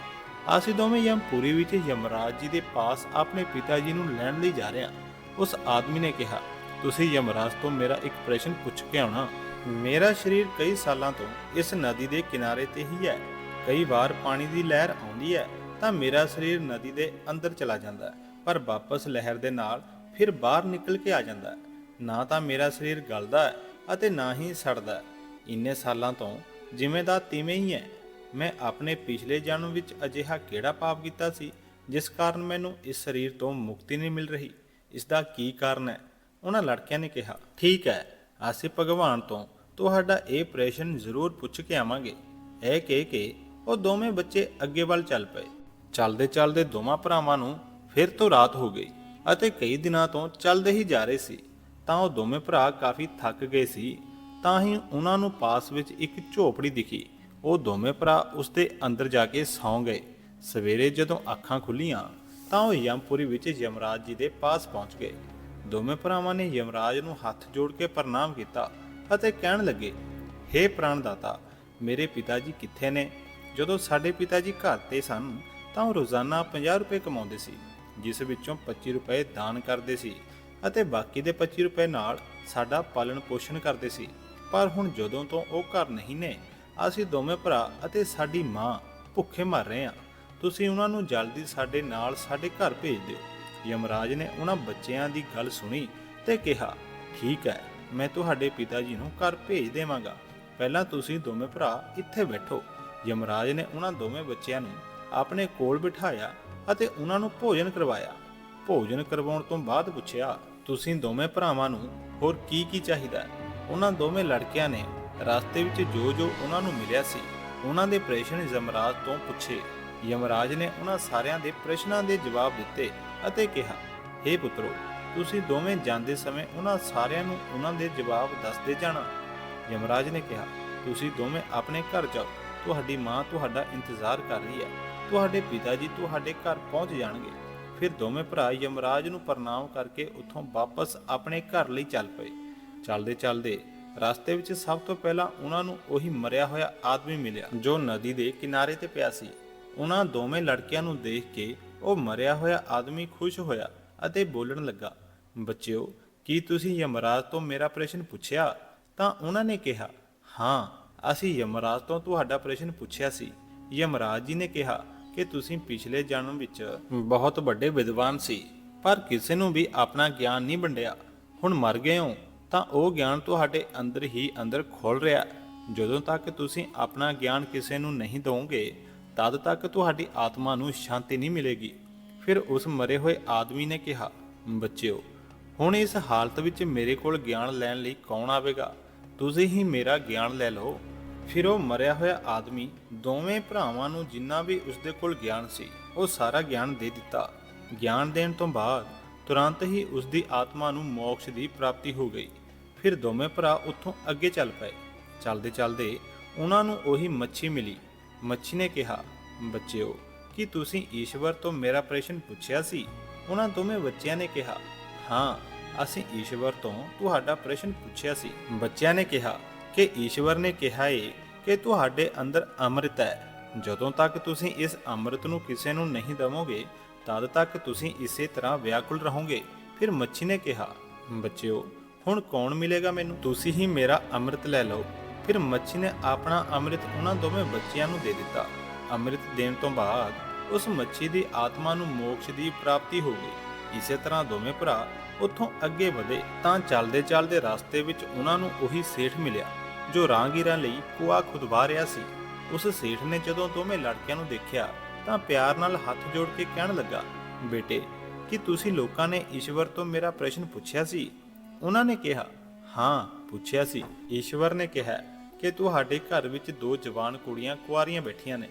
A: ਅਸੀਂ ਦੋਵੇਂ ਯਮਪੁਰੀ ਵਿੱਚ ਯਮਰਾਜ ਜੀ ਦੇ ਪਾਸ ਆਪਣੇ ਪਿਤਾ ਜੀ ਨੂੰ ਲੈਣ ਲਈ ਜਾ ਰਹੇ ਹਾਂ। ਉਸ ਆਦਮੀ ਨੇ ਕਿਹਾ ਤੁਸੀਂ ਯਮਰਾਜ ਤੋਂ ਮੇਰਾ ਇੱਕ ਪ੍ਰਸ਼ਨ ਪੁੱਛ ਕੇ ਆਉਣਾ। ਮੇਰਾ ਸਰੀਰ ਕਈ ਸਾਲਾਂ ਤੋਂ ਇਸ ਨਦੀ ਦੇ ਕਿਨਾਰੇ ਤੇ ਹੀ ਹੈ। ਕਈ ਵਾਰ ਪਾਣੀ ਦੀ ਲਹਿਰ ਆਉਂਦੀ ਹੈ ਤਾਂ ਮੇਰਾ ਸਰੀਰ ਨਦੀ ਦੇ ਅੰਦਰ ਚਲਾ ਜਾਂਦਾ ਹੈ, ਪਰ ਵਾਪਸ ਲਹਿਰ ਦੇ ਨਾਲ ਫਿਰ ਬਾਹਰ ਨਿਕਲ ਕੇ ਆ ਜਾਂਦਾ ਹੈ। ਨਾ ਤਾਂ ਮੇਰਾ ਸਰੀਰ ਗਲਦਾ ਹੈ ਅਤੇ ਨਾ ਹੀ ਸੜਦਾ ਇੰਨੇ ਸਾਲਾਂ ਤੋਂ ਜਿਵੇਂ ਦਾ ਤਿਵੇਂ ਹੀ ਹੈ। ਮੈਂ ਆਪਣੇ ਪਿਛਲੇ ਜਨਮ ਵਿੱਚ ਅਜਿਹਾ ਕਿਹੜਾ ਪਾਪ ਕੀਤਾ ਸੀ, ਜਿਸ ਕਾਰਨ ਮੈਨੂੰ ਇਸ ਸਰੀਰ ਤੋਂ ਮੁਕਤੀ ਨਹੀਂ ਮਿਲ ਰਹੀ? ਇਸ ਦਾ ਕੀ ਕਾਰਨ ਹੈ? ਉਹਨਾਂ ਲੜਕਿਆਂ ਨੇ ਕਿਹਾ, ਠੀਕ ਹੈ, ਅਸੀਂ ਭਗਵਾਨ ਤੋਂ ਤੁਹਾਡਾ ਇਹ ਪ੍ਰਸ਼ਨ ਜ਼ਰੂਰ ਪੁੱਛ ਕੇ ਆਵਾਂਗੇ। ਇਹ ਕਹਿ ਕੇ ਉਹ ਦੋਵੇਂ ਬੱਚੇ ਅੱਗੇ ਵੱਲ ਚੱਲ ਪਏ। ਚੱਲਦੇ ਚੱਲਦੇ ਦੋਵਾਂ ਭਰਾਵਾਂ ਨੂੰ ਫਿਰ ਤੋਂ ਰਾਤ ਹੋ ਗਈ ਅਤੇ ਕਈ ਦਿਨਾਂ ਤੋਂ ਚੱਲਦੇ ਹੀ ਜਾ ਰਹੇ ਸੀ। ਤਾਂ ਉਹ ਦੋਵੇਂ ਭਰਾ ਕਾਫੀ ਥੱਕ ਗਏ ਸੀ, ਤਾਂ ਹੀ ਉਹਨਾਂ ਨੂੰ ਪਾਸ ਵਿੱਚ ਇੱਕ ਝੋਪੜੀ ਦਿਖੀ। ਉਹ ਦੋਵੇਂ ਭਰਾ ਉਸ ਦੇ ਅੰਦਰ ਜਾ ਕੇ ਸੌਂ ਗਏ। ਸਵੇਰੇ ਜਦੋਂ ਅੱਖਾਂ ਖੁੱਲੀਆਂ, ਤਾਂ ਉਹ ਯਮਪੁਰੀ ਵਿੱਚ ਯਮਰਾਜ ਜੀ ਦੇ ਪਾਸ ਪਹੁੰਚ ਗਏ। ਦੋਵੇਂ ਭਰਾਵਾਂ ਨੇ ਯਮਰਾਜ ਨੂੰ ਹੱਥ ਜੋੜ ਕੇ ਪ੍ਰਣਾਮ ਕੀਤਾ ਅਤੇ ਕਹਿਣ ਲੱਗੇ हे ਪ੍ਰਾਣਦਾਤਾ, ਮੇਰੇ ਪਿਤਾ ਜੀ ਕਿੱਥੇ ਨੇ? ਜਦੋਂ ਸਾਡੇ ਪਿਤਾ ਜੀ ਘਰ ਤੇ ਸਨ, ਤਾਂ ਉਹ ਰੋਜ਼ਾਨਾ 50 ਰੁਪਏ ਕਮਾਉਂਦੇ ਸੀ, ਜਿਸ ਵਿੱਚੋਂ 25 ਰੁਪਏ ਦਾਨ ਕਰਦੇ ਸੀ ਅਤੇ ਬਾਕੀ ਦੇ 25 ਰੁਪਏ ਨਾਲ ਸਾਡਾ ਪਾਲਣ ਪੋਸ਼ਣ ਕਰਦੇ ਸੀ। ਪਰ ਹੁਣ ਜਦੋਂ ਤੋਂ ਉਹ ਘਰ ਨਹੀਂ ਨੇ, ਅਸੀਂ ਦੋਵੇਂ ਭਰਾ ਅਤੇ ਸਾਡੀ ਮਾਂ ਭੁੱਖੇ ਮਰ ਰਹੇ ਹਾਂ। ਤੁਸੀਂ ਉਹਨਾਂ ਨੂੰ ਜਲਦੀ ਸਾਡੇ ਨਾਲ ਸਾਡੇ ਘਰ ਭੇਜ ਦਿਓ। ਯਮਰਾਜ ਨੇ ਉਹਨਾਂ ਬੱਚਿਆਂ ਦੀ ਗੱਲ ਸੁਣੀ ਤੇ ਕਿਹਾ, ਠੀਕ ਹੈ, ਮੈਂ ਤੁਹਾਡੇ ਪਿਤਾ ਜੀ ਨੂੰ ਘਰ ਭੇਜ ਦੇਵਾਂਗਾ। ਪਹਿਲਾਂ ਤੁਸੀਂ ਦੋਵੇਂ ਭਰਾ ਇੱਥੇ ਬੈਠੋ। ਯਮਰਾਜ ਨੇ ਉਹਨਾਂ ਦੋਵੇਂ ਬੱਚਿਆਂ ਨੂੰ ਆਪਣੇ ਕੋਲ ਬਿਠਾਇਆ ਅਤੇ ਉਹਨਾਂ ਨੂੰ ਭੋਜਨ ਕਰਵਾਇਆ। ਭੋਜਨ ਕਰਵਾਉਣ ਤੋਂ ਬਾਅਦ ਪੁੱਛਿਆ, ਤੁਸੀਂ ਦੋਵੇਂ ਭਰਾਵਾਂ ਨੂੰ ਹੋਰ ਕੀ ਕੀ ਚਾਹੀਦਾ? ਹੈ ਉਹਨਾਂ ਦੋਵੇਂ ਲੜਕਿਆਂ ਨੇ ਰਸਤੇ ਵਿੱਚ ਜੋ ਜੋ ਉਹਨਾਂ ਨੂੰ ਮਿਲਿਆ ਸੀ, ਉਹਨਾਂ ਦੇ ਪ੍ਰਸ਼ਨ ਯਮਰਾਜ ਤੋਂ ਪੁੱਛੇ। ਯਮਰਾਜ ਨੇ ਉਹਨਾਂ ਸਾਰਿਆਂ ਦੇ ਪ੍ਰਸ਼ਨਾਂ ਦੇ ਜਵਾਬ ਦਿੱਤੇ ਅਤੇ ਕਿਹਾ हे ਪੁੱਤਰੋ, ਤੁਸੀਂ ਦੋਵੇਂ ਜਾਂਦੇ ਸਮੇਂ ਉਹਨਾਂ ਸਾਰਿਆਂ ਨੂੰ ਉਹਨਾਂ ਦੇ ਜਵਾਬ ਦੱਸਦੇ ਜਾਣਾ। ਯਮਰਾਜ ਨੇ ਕਿਹਾ, ਤੁਸੀਂ ਦੋਵੇਂ ਆਪਣੇ ਘਰ ਜਾਓ, ਤੁਹਾਡੀ ਮਾਂ ਤੁਹਾਡਾ ਇੰਤਜ਼ਾਰ ਕਰ ਰਹੀ ਹੈ। ਤੁਹਾਡੇ ਪਿਤਾ ਜੀ ਤੁਹਾਡੇ ਘਰ ਪਹੁੰਚ ਜਾਣਗੇ। ਫਿਰ ਦੋਵੇਂ ਭਰਾ ਯਮਰਾਜ ਨੂੰ ਪ੍ਰਣਾਮ ਕਰਕੇ ਉੱਥੋਂ ਵਾਪਸ ਆਪਣੇ ਘਰ ਲਈ ਚੱਲ ਪਏ। ਚੱਲਦੇ ਚੱਲਦੇ ਰਸਤੇ ਵਿੱਚ ਸਭ ਤੋਂ ਪਹਿਲਾਂ ਉਹਨਾਂ ਨੂੰ ਉਹੀ ਮਰਿਆ ਹੋਇਆ ਆਦਮੀ ਮਿਲਿਆ, ਜੋ ਨਦੀ ਦੇ ਕਿਨਾਰੇ ਤੇ ਪਿਆ ਸੀ। ਉਹਨਾਂ ਦੋਵੇਂ ਲੜਕਿਆਂ ਨੂੰ ਦੇਖ ਕੇ ਉਹ ਮਰਿਆ ਹੋਇਆ ਆਦਮੀ ਖੁਸ਼ ਹੋਇਆ ਅਤੇ ਬੋਲਣ ਲੱਗਾ, ਬੱਚਿਓ, ਕੀ ਤੁਸੀਂ ਯਮਰਾਜ ਤੋਂ ਮੇਰਾ ਪ੍ਰਸ਼ਨ ਪੁੱਛਿਆ? ਤਾਂ ਉਹਨਾਂ ਨੇ ਕਿਹਾ, ਹਾਂ, ਅਸੀਂ ਯਮਰਾਜ ਤੋਂ ਤੁਹਾਡਾ ਪ੍ਰਸ਼ਨ ਪੁੱਛਿਆ ਸੀ। ਯਮਰਾਜ ਜੀ ਨੇ ਕਿਹਾ ਕਿ ਤੁਸੀਂ ਪਿਛਲੇ ਜਨਮ ਵਿੱਚ ਬਹੁਤ ਵੱਡੇ ਵਿਦਵਾਨ ਸੀ, ਪਰ ਕਿਸੇ ਨੂੰ ਵੀ ਆਪਣਾ ਗਿਆਨ ਨਹੀਂ ਵੰਡਿਆ। ਹੁਣ ਮਰ ਗਏ ਹੋ, ਤਾਂ ਉਹ ਗਿਆਨ ਤੁਹਾਡੇ ਅੰਦਰ ਹੀ ਅੰਦਰ ਖੋਲ ਰਿਹਾ। ਜਦੋਂ ਤੱਕ ਤੁਸੀਂ ਆਪਣਾ ਗਿਆਨ ਕਿਸੇ ਨੂੰ ਨਹੀਂ ਦਿਓਗੇ ਤਦ ਤੱਕ ਤੁਹਾਡੀ ਆਤਮਾ ਨੂੰ ਸ਼ਾਂਤੀ ਨਹੀਂ ਮਿਲੇਗੀ। ਫਿਰ ਉਸ ਮਰੇ ਹੋਏ ਆਦਮੀ ਨੇ ਕਿਹਾ, ਬੱਚਿਓ, ਹੁਣ ਇਸ ਹਾਲਤ ਵਿੱਚ ਮੇਰੇ ਕੋਲ ਗਿਆਨ ਲੈਣ ਲਈ ਕੌਣ ਆਵੇਗਾ? ਤੁਸੀਂ ਹੀ ਮੇਰਾ ਗਿਆਨ ਲੈ ਲਓ। ਫਿਰ ਉਹ ਮਰਿਆ ਹੋਇਆ ਆਦਮੀ ਦੋਵੇਂ ਭਰਾਵਾਂ ਨੂੰ ਜਿੰਨਾ ਵੀ ਉਸਦੇ ਕੋਲ ਗਿਆਨ ਸੀ, ਉਹ ਸਾਰਾ ਗਿਆਨ ਦੇ ਦਿੱਤਾ। ਗਿਆਨ ਦੇਣ ਤੋਂ ਬਾਅਦ ਤੁਰੰਤ ਹੀ ਉਸਦੀ ਆਤਮਾ ਨੂੰ ਮੋਕਸ਼ ਦੀ ਪ੍ਰਾਪਤੀ ਹੋ ਗਈ। ਫਿਰ ਦੋਵੇਂ ਭਰਾ ਉੱਥੋਂ ਅੱਗੇ ਚੱਲ ਪਏ। ਚੱਲਦੇ ਚੱਲਦੇ ਉਹਨਾਂ ਨੂੰ ਉਹੀ ਮੱਛੀ ਮਿਲੀ। ਮੱਛੀ ਨੇ ਕਿਹਾ, ਬੱਚਿਓ, ਕੀ ਤੁਸੀਂ ਈਸ਼ਵਰ ਤੋਂ ਮੇਰਾ ਪ੍ਰਸ਼ਨ ਪੁੱਛਿਆ ਸੀ? ਉਹਨਾਂ ਦੋਵੇਂ ਬੱਚਿਆਂ ਨੇ ਕਿਹਾ, ਹਾਂ, ਅਸੀਂ ਈਸ਼ਵਰ ਤੋਂ ਤੁਹਾਡਾ ਪ੍ਰਸ਼ਨ ਪੁੱਛਿਆ ਸੀ। ਬੱਚਿਆਂ ਨੇ ਕਿਹਾ, ਕਿ ਈਸ਼ਵਰ ਨੇ ਕਿਹਾ ਏ ਕਿ ਤੁਹਾਡੇ ਅੰਦਰ ਅੰਮ੍ਰਿਤ ਹੈ। ਜਦੋਂ ਤੱਕ ਤੁਸੀਂ ਇਸ ਅੰਮ੍ਰਿਤ ਨੂੰ ਕਿਸੇ ਨੂੰ ਨਹੀਂ ਦਵੋਗੇ, ਤਦ ਤੱਕ ਤੁਸੀਂ ਇਸੇ ਤਰ੍ਹਾਂ ਵਿਆਕੁਲ ਰਹੋਗੇ। ਫਿਰ ਮੱਛੀ ਨੇ ਕਿਹਾ, ਬੱਚਿਓ, ਹੁਣ ਕੌਣ ਮਿਲੇਗਾ ਮੈਨੂੰ? ਤੁਸੀਂ ਹੀ ਮੇਰਾ ਅੰਮ੍ਰਿਤ ਲੈ ਲਓ। ਫਿਰ ਮੱਛੀ ਨੇ ਆਪਣਾ ਅੰਮ੍ਰਿਤ ਉਹਨਾਂ ਦੋਵੇਂ ਬੱਚਿਆਂ ਨੂੰ ਦੇ ਦਿੱਤਾ। ਅੰਮ੍ਰਿਤ ਦੇਣ ਤੋਂ ਬਾਅਦ ਉਸ ਮੱਛੀ ਦੀ ਆਤਮਾ ਨੂੰ ਮੋਕਸ਼ ਦੀ ਪ੍ਰਾਪਤੀ ਹੋ ਗਈ। ਇਸੇ ਤਰ੍ਹਾਂ ਦੋਵੇਂ ਭਰਾ ਉੱਥੋਂ ਅੱਗੇ ਵਧੇ ਤਾਂ ਚੱਲਦੇ ਚੱਲਦੇ ਰਸਤੇ ਵਿੱਚ ਉਹਨਾਂ ਨੂੰ ਉਹੀ ਸੇਠ ਮਿਲਿਆ, ਜੋ ਰਾਹਗੀਰਾਂ ਲਈ ਕੁਆ ਖੁਦਵਾ ਰਿਹਾ ਸੀ। ਉਸ ਸੇਠ ਨੇ ਜਦੋਂ ਦੋਵੇਂ ਲੜਕਿਆਂ ਨੂੰ ਦੇਖਿਆ ਤਾਂ ਪਿਆਰ ਨਾਲ ਹੱਥ ਜੋੜ ਕੇ ਕਹਿਣ ਲੱਗਾ, ਬੇਟੇ, ਕੀ ਤੁਸੀਂ ਲੋਕਾਂ ਨੇ ਈਸ਼ਵਰ ਤੋਂ ਮੇਰਾ ਪ੍ਰਸ਼ਨ ਪੁੱਛਿਆ ਸੀ? ਉਹਨਾਂ ਨੇ ਕਿਹਾ, ਹਾਂ, ਪੁੱਛਿਆ ਸੀ। ਈਸ਼ਵਰ ਨੇ ਕਿਹਾ ਕਿ ਤੁਹਾਡੇ ਘਰ ਵਿੱਚ ਦੋ ਜਵਾਨ ਕੁੜੀਆਂ ਕੁਆਰੀਆਂ ਬੈਠੀਆਂ ਨੇ।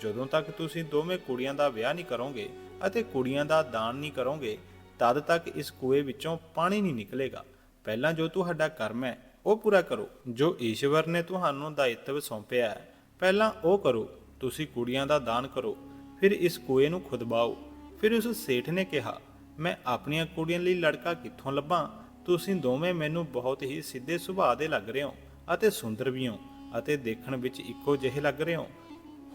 A: ਜਦੋਂ ਤੱਕ ਤੁਸੀਂ ਦੋਵੇਂ ਕੁੜੀਆਂ ਦਾ ਵਿਆਹ ਨਹੀਂ ਕਰੋਗੇ ਅਤੇ ਕੁੜੀਆਂ ਦਾ ਦਾਨ ਨਹੀਂ ਕਰੋਗੇ, ਤਦ ਤੱਕ ਇਸ ਕੂਏ ਵਿੱਚੋਂ ਪਾਣੀ ਨਹੀਂ ਨਿਕਲੇਗਾ। ਪਹਿਲਾਂ ਜੋ ਤੁਹਾਡਾ ਕਰਮ ਹੈ, ਉਹ ਪੂਰਾ ਕਰੋ। ਜੋ ਈਸ਼ਵਰ ਨੇ ਤੁਹਾਨੂੰ ਦਾਇਤਵ ਸੌਂਪਿਆ ਹੈ, ਪਹਿਲਾਂ ਉਹ ਕਰੋ। ਤੁਸੀਂ ਕੁੜੀਆਂ ਦਾ ਦਾਨ ਕਰੋ। ਫਿਰ ਇਸ ਕੂਏ ਨੂੰ ਖੁਦਬਾਓ। ਫਿਰ ਉਸ ਸੇਠ ਨੇ ਕਿਹਾ, ਮੈਂ ਆਪਣੀਆਂ ਕੁੜੀਆਂ ਲਈ ਲੜਕਾ ਕਿੱਥੋਂ ਲੱਭਾਂ? ਤੁਸੀਂ ਦੋਵੇਂ ਮੈਨੂੰ ਬਹੁਤ ਹੀ ਸਿੱਧੇ ਸੁਭਾਅ ਦੇ ਲੱਗ ਰਹੇ ਹੋ। ਅਤੇ ਸੁੰਦਰ ਵੀ ਹੋ ਅਤੇ ਦੇਖਣ ਵਿੱਚ ਇੱਕੋ ਜਿਹੇ ਲੱਗ ਰਹੇ ਹੋ।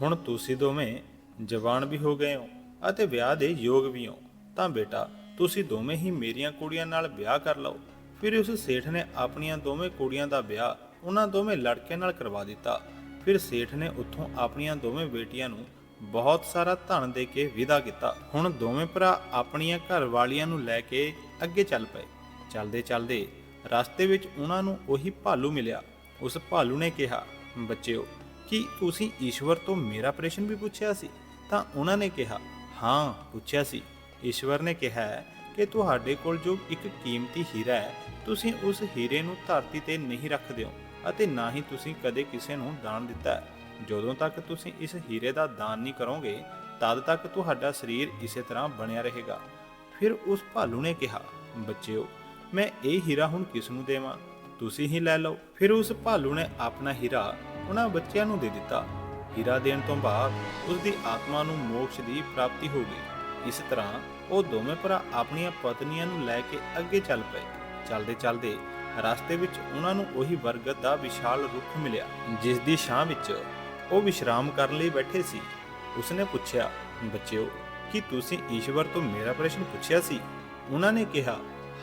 A: ਹੁਣ ਤੁਸੀਂ ਦੋਵੇਂ ਜਵਾਨ ਵੀ ਹੋ ਗਏ ਹੋ ਅਤੇ ਵਿਆਹ ਦੇ ਯੋਗ ਵੀ ਹੋ। ਤਾਂ ਬੇਟਾ, ਤੁਸੀਂ ਦੋਵੇਂ ਹੀ ਮੇਰੀਆਂ ਕੁੜੀਆਂ ਨਾਲ ਵਿਆਹ ਕਰ ਲਓ। ਫਿਰ ਉਸ ਸੇਠ ਨੇ ਆਪਣੀਆਂ ਦੋਵੇਂ ਕੁੜੀਆਂ ਦਾ ਵਿਆਹ ਉਹਨਾਂ ਦੋਵੇਂ ਲੜਕਿਆਂ ਨਾਲ ਕਰਵਾ ਦਿੱਤਾ। ਫਿਰ ਸੇਠ ਨੇ ਉੱਥੋਂ ਆਪਣੀਆਂ ਦੋਵੇਂ ਬੇਟੀਆਂ ਨੂੰ ਬਹੁਤ ਸਾਰਾ ਧਨ ਦੇ ਕੇ ਵਿਦਾ ਕੀਤਾ। ਹੁਣ ਦੋਵੇਂ ਭਰਾ ਆਪਣੀਆਂ ਘਰ ਵਾਲੀਆਂ ਨੂੰ ਲੈ ਕੇ ਅੱਗੇ ਚੱਲ ਪਏ। ਚੱਲਦੇ ਚੱਲਦੇ ਰਸਤੇ ਵਿੱਚ ਉਹਨਾਂ ਨੂੰ ਉਹੀ ਭਾਲੂ ਮਿਲਿਆ। ਉਸ ਭਾਲੂ ਨੇ ਕਿਹਾ, ਬੱਚਿਓ, ਕਿ ਤੁਸੀਂ ਈਸ਼ਵਰ ਤੋਂ ਮੇਰਾ ਪ੍ਰਸ਼ਨ ਵੀ ਪੁੱਛਿਆ ਸੀ? ਤਾਂ ਉਹਨਾਂ ਨੇ ਕਿਹਾ, ਹਾਂ, ਪੁੱਛਿਆ ਸੀ। ਈਸ਼ਵਰ ਨੇ ਕਿਹਾ, ਕਿ ਤੁਹਾਡੇ ਕੋਲ ਜੋ ਇੱਕ ਕੀਮਤੀ ਹੀਰਾ ਹੈ, ਤੁਸੀਂ ਉਸ ਹੀਰੇ ਨੂੰ ਧਰਤੀ ਤੇ ਨਹੀਂ ਰੱਖਦੇ ਹੋ ਅਤੇ ਨਾ ਹੀ ਤੁਸੀਂ ਕਦੇ ਕਿਸੇ ਨੂੰ ਦਾਨ ਦਿੱਤਾ ਹੈ। ਜਦੋਂ ਤੱਕ ਤੁਸੀਂ ਇਸ ਹੀਰੇ ਦਾ ਦਾਨ ਨਹੀਂ ਕਰੋਗੇ, ਤਦ ਤੱਕ ਤੁਹਾਡਾ ਸਰੀਰ ਇਸੇ ਤਰ੍ਹਾਂ ਬਣਿਆ ਰਹੇਗਾ। ਫਿਰ ਉਸ ਭਾਲੂ ਨੇ ਕਿਹਾ, ਬੱਚਿਓ, ਮੈਂ ਇਹ ਹੀਰਾ ਹੁਣ ਕਿਸ ਨੂੰ ਦੇਵਾਂ? ਤੁਸੀਂ ਹੀ ਲੈ ਲਓ। ਫਿਰ ਉਸ ਭਾਲੂ ਨੇ ਆਪਣਾ ਹੀਰਾ ਉਹਨਾਂ ਬੱਚਿਆਂ ਨੂੰ ਦੇ ਦਿੱਤਾ। ਹੀਰਾ ਦੇਣ ਤੋਂ ਬਾਅਦ ਉਸ ਦੀ ਆਤਮਾ ਨੂੰ ਮੋਕਸ਼ ਦੀ ਪ੍ਰਾਪਤੀ ਹੋ ਗਈ। ਇਸ ਤਰ੍ਹਾਂ ਉਹ ਦੋਵੇਂ ਭਰਾ ਆਪਣੀਆਂ ਪਤਨੀਆਂ ਨੂੰ ਲੈ ਕੇ ਅੱਗੇ ਚੱਲ ਪਏ। ਚੱਲਦੇ ਚੱਲਦੇ ਰਸਤੇ ਵਿੱਚ ਉਹਨਾਂ ਨੂੰ ਉਹੀ ਬਰਗਦ ਦਾ ਵਿਸ਼ਾਲ ਰੁੱਖ ਮਿਲਿਆ, ਜਿਸ ਦੀ ਛਾਂ ਵਿੱਚ ਉਹ ਵਿਸ਼ਰਾਮ ਕਰਨ ਲਈ ਬੈਠੇ ਸੀ। ਉਸਨੇ ਪੁੱਛਿਆ, ਬੱਚਿਓ, ਕੀ ਤੁਸੀਂ ਈਸ਼ਵਰ ਤੋਂ ਮੇਰਾ ਪ੍ਰਸ਼ਨ ਪੁੱਛਿਆ ਸੀ? ਉਹਨਾਂ ਨੇ ਕਿਹਾ,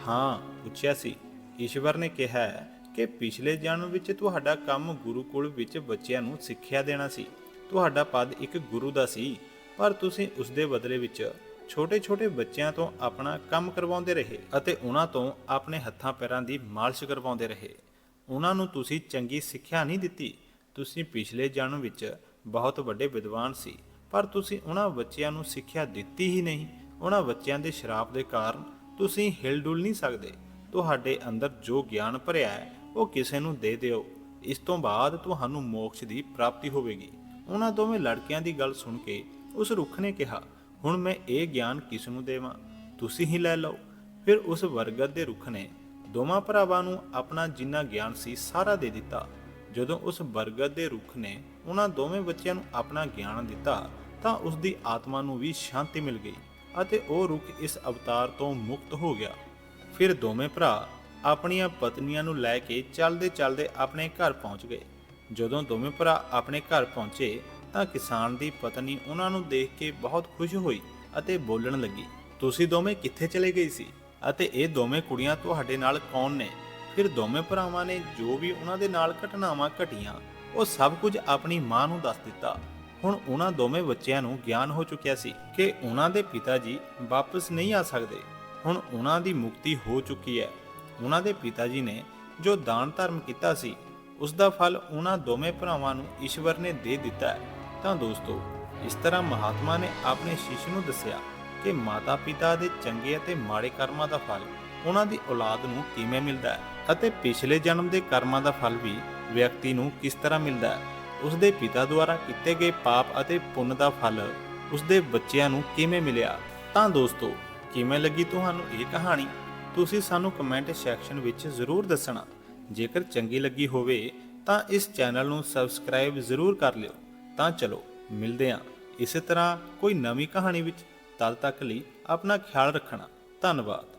A: ਹਾਂ, ਪੁੱਛਿਆ ਸੀ। ਈਸ਼ਵਰ ਨੇ ਕਿਹਾ ਕਿ ਪਿਛਲੇ ਜਨਮ ਵਿੱਚ ਤੁਹਾਡਾ ਕੰਮ ਗੁਰੂਕੁਲ ਵਿੱਚ ਬੱਚਿਆਂ ਨੂੰ ਸਿੱਖਿਆ ਦੇਣਾ ਸੀ। ਤੁਹਾਡਾ ਪਦ ਇੱਕ ਗੁਰੂ ਦਾ ਸੀ, ਪਰ ਤੁਸੀਂ ਉਸ ਦੇ ਬਦਲੇ ਵਿੱਚ ਛੋਟੇ-ਛੋਟੇ ਬੱਚਿਆਂ ਤੋਂ ਆਪਣਾ ਕੰਮ ਕਰਵਾਉਂਦੇ ਰਹੇ ਅਤੇ ਉਹਨਾਂ ਤੋਂ ਆਪਣੇ ਹੱਥਾਂ ਪੈਰਾਂ ਦੀ ਮਾਲਿਸ਼ ਕਰਵਾਉਂਦੇ ਰਹੇ। ਉਹਨਾਂ ਨੂੰ ਤੁਸੀਂ ਚੰਗੀ ਸਿੱਖਿਆ ਨਹੀਂ ਦਿੱਤੀ। ਤੁਸੀਂ ਪਿਛਲੇ ਜਨਮ ਵਿੱਚ ਬਹੁਤ ਵੱਡੇ ਵਿਦਵਾਨ ਸੀ, ਪਰ ਤੁਸੀਂ ਉਹਨਾਂ ਬੱਚਿਆਂ ਨੂੰ ਸਿੱਖਿਆ ਦਿੱਤੀ ਹੀ ਨਹੀਂ। ਉਹਨਾਂ ਬੱਚਿਆਂ ਦੇ ਸ਼ਰਾਪ ਦੇ ਕਾਰਨ ਤੁਸੀਂ ਹਿਲਡੁਲ ਨਹੀਂ ਸਕਦੇ। ਤੁਹਾਡੇ ਅੰਦਰ ਜੋ ਗਿਆਨ ਭਰਿਆ ਹੈ, ਉਹ ਕਿਸੇ ਨੂੰ ਦੇ ਦਿਓ। ਇਸ ਤੋਂ ਬਾਅਦ ਤੁਹਾਨੂੰ ਮੋਕਸ਼ ਦੀ ਪ੍ਰਾਪਤੀ ਹੋਵੇਗੀ। ਉਹਨਾਂ ਦੋਵੇਂ ਲੜਕਿਆਂ ਦੀ ਗੱਲ ਸੁਣ ਕੇ ਉਸ ਰੁੱਖ ਨੇ ਕਿਹਾ, ਹੁਣ ਮੈਂ ਇਹ ਗਿਆਨ ਕਿਸ ਨੂੰ ਦੇਵਾਂ? ਤੁਸੀਂ ਹੀ ਲੈ ਲਓ। ਫਿਰ ਉਸ ਵਰਗਦ ਦੇ ਰੁੱਖ ਨੇ ਦੋਵਾਂ ਭਰਾਵਾਂ ਨੂੰ ਆਪਣਾ ਜਿੰਨਾ ਗਿਆਨ ਸੀ ਸਾਰਾ ਦੇ ਦਿੱਤਾ। ਜਦੋਂ ਉਸ ਬਰਗਦ ਦੇ ਰੁੱਖ ਨੇ ਉਹਨਾਂ ਦੋਵੇਂ ਬੱਚਿਆਂ ਨੂੰ ਆਪਣਾ ਗਿਆਨ ਦਿੱਤਾ, ਤਾਂ ਉਸ ਦੀ ਆਤਮਾ ਨੂੰ ਵੀ ਸ਼ਾਂਤੀ ਮਿਲ ਗਈ ਅਤੇ ਉਹ ਰੁੱਖ ਇਸ ਅਵਤਾਰ ਤੋਂ ਮੁਕਤ ਹੋ ਗਿਆ। ਫਿਰ ਦੋਵੇਂ ਭਰਾ ਆਪਣੀਆਂ ਪਤਨੀਆਂ ਨੂੰ ਲੈ ਕੇ ਚੱਲਦੇ ਚੱਲਦੇ ਆਪਣੇ ਘਰ ਪਹੁੰਚ ਗਏ। ਜਦੋਂ ਦੋਵੇਂ ਭਰਾ ਆਪਣੇ ਘਰ ਪਹੁੰਚੇ ਤਾਂ ਕਿਸਾਨ ਦੀ ਪਤਨੀ ਉਹਨਾਂ ਨੂੰ ਦੇਖ ਕੇ ਬਹੁਤ ਖੁਸ਼ ਹੋਈ ਅਤੇ ਬੋਲਣ ਲੱਗੀ, ਤੁਸੀਂ ਦੋਵੇਂ ਕਿੱਥੇ ਚਲੇ ਗਏ ਸੀ? ਅਤੇ ਇਹ ਦੋਵੇਂ ਕੁੜੀਆਂ ਤੁਹਾਡੇ ਨਾਲ ਕੌਣ ਨੇ? ਫਿਰ ਦੋਵੇਂ ਭਰਾਵਾਂ ਨੇ ਜੋ ਵੀ ਉਹਨਾਂ ਦੇ ਨਾਲ ਘਟਨਾਵਾਂ ਘਟੀਆਂ, ਉਹ ਸਭ ਕੁਝ ਆਪਣੀ ਮਾਂ ਨੂੰ ਦੱਸ ਦਿੱਤਾ। ਹੁਣ ਉਹਨਾਂ ਦੋਵੇਂ ਬੱਚਿਆਂ ਨੂੰ ਗਿਆਨ ਹੋ ਚੁੱਕਿਆ ਸੀ ਕਿ ਉਹਨਾਂ ਦੇ ਪਿਤਾ ਜੀ ਵਾਪਸ ਨਹੀਂ ਆ ਸਕਦੇ। ਹੁਣ ਉਹਨਾਂ ਦੀ ਮੁਕਤੀ ਹੋ ਚੁੱਕੀ ਹੈ। ਉਹਨਾਂ ਦੇ ਪਿਤਾ ਜੀ ਨੇ ਜੋ ਦਾਨ ਧਰਮ ਕੀਤਾ ਸੀ, ਉਸ ਦਾ ਫਲ ਉਹਨਾਂ ਦੋਵੇਂ ਭਰਾਵਾਂ ਨੂੰ ਈਸ਼ਵਰ ਨੇ ਦੇ ਦਿੱਤਾ ਹੈ। ਤਾਂ ਦੋਸਤੋ, ਇਸ ਤਰ੍ਹਾਂ ਮਹਾਤਮਾ ਨੇ ਆਪਣੇ ਸ਼ਿਸ਼ ਨੂੰ ਦੱਸਿਆ ਕਿ ਮਾਤਾ-ਪਿਤਾ ਦੇ ਚੰਗੇ ਅਤੇ ਮਾੜੇ ਕਰਮਾਂ ਦਾ ਫਲ ਉਹਨਾਂ ਦੀ ਔਲਾਦ ਨੂੰ ਕਿਵੇਂ ਮਿਲਦਾ ਹੈ ਅਤੇ ਪਿਛਲੇ ਜਨਮ ਦੇ ਕਰਮਾਂ ਦਾ ਫਲ ਵੀ ਵਿਅਕਤੀ ਨੂੰ ਕਿਸ ਤਰ੍ਹਾਂ ਮਿਲਦਾ ਹੈ, ਉਸ ਦੇ ਪਿਤਾ ਦੁਆਰਾ ਕੀਤੇ ਗਏ ਪਾਪ ਅਤੇ ਪੁੰਨ ਦਾ ਫਲ ਉਸ ਦੇ ਬੱਚਿਆਂ ਨੂੰ ਕਿਵੇਂ ਮਿਲਿਆ? ਤਾਂ ਦੋਸਤੋ ਕਿਵੇਂ ਲੱਗੀ ਤੁਹਾਨੂੰ ਇਹ ਕਹਾਣੀ? ਤੁਸੀਂ ਸਾਨੂੰ ਕਮੈਂਟ ਸੈਕਸ਼ਨ ਵਿੱਚ ਜ਼ਰੂਰ ਦੱਸਣਾ। ਜੇਕਰ ਚੰਗੀ ਲੱਗੀ ਹੋਵੇ, ਤਾਂ ਇਸ ਚੈਨਲ ਨੂੰ ਸਬਸਕ੍ਰਾਈਬ ਜ਼ਰੂਰ ਕਰ ਲਿਓ। ਤਾਂ ਚਲੋ, ਮਿਲਦੇ ਹਾਂ ਇਸੇ ਤਰ੍ਹਾਂ ਕੋਈ ਨਵੀਂ ਕਹਾਣੀ ਵਿੱਚ। ਤਦ ਤੱਕ ਲਈ ਆਪਣਾ ਖਿਆਲ ਰੱਖਣਾ। ਧੰਨਵਾਦ।